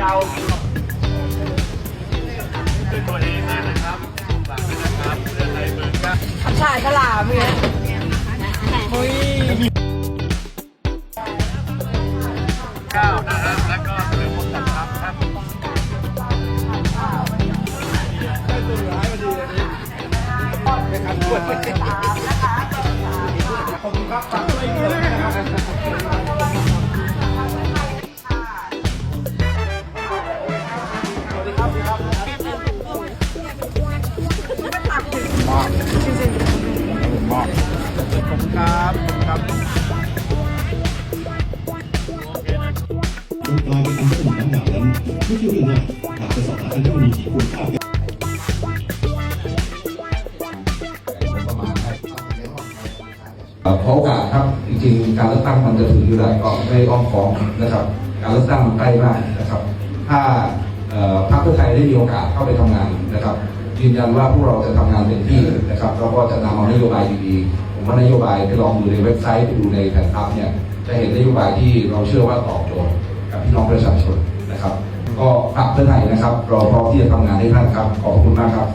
เราด้วยตัวเอนะครับาก้วนะครับเรือไทเร์เก้าขับสายฉลามเนี่ยเฮ้ยก้านะครับแล้วก็เรือมนะครับครัขอบคุณนะครับ ลายเป็นการส่งน้ำหนักนั้นไม่ใช่เรื่องง่ายหากจะสอบหาอัญมณีที่ควรค่าเอ่อขอโอกาสครับจริงๆการเลือกตั้งมันจะถึงอยู่แล้วก็ไม่อ้อมค้อมนะครับ การเลือกตั้งมันใกล้มากนะครับ ถ้าพรรคเพื่อไทยได้มีโอกาสเข้าไปทำงานนะครับยืนยันว่าพวกเราจะทำงานเต็มที่นะครับแล้วก็จะนำเอานโยบายดีๆผมว่านโยบายไปลองดูในเว็บไซต์ไปดูในแผนพับเนี่ยจะเห็นนโยบายที่เราเชื่อว่าตอบโจทย์ กับพี่น้องประชาชนนะครับ ก็พรรคเพื่อไทยนะครับเราพร้อมที่จะทำงานให้ท่านครับขอบคุณมากครับ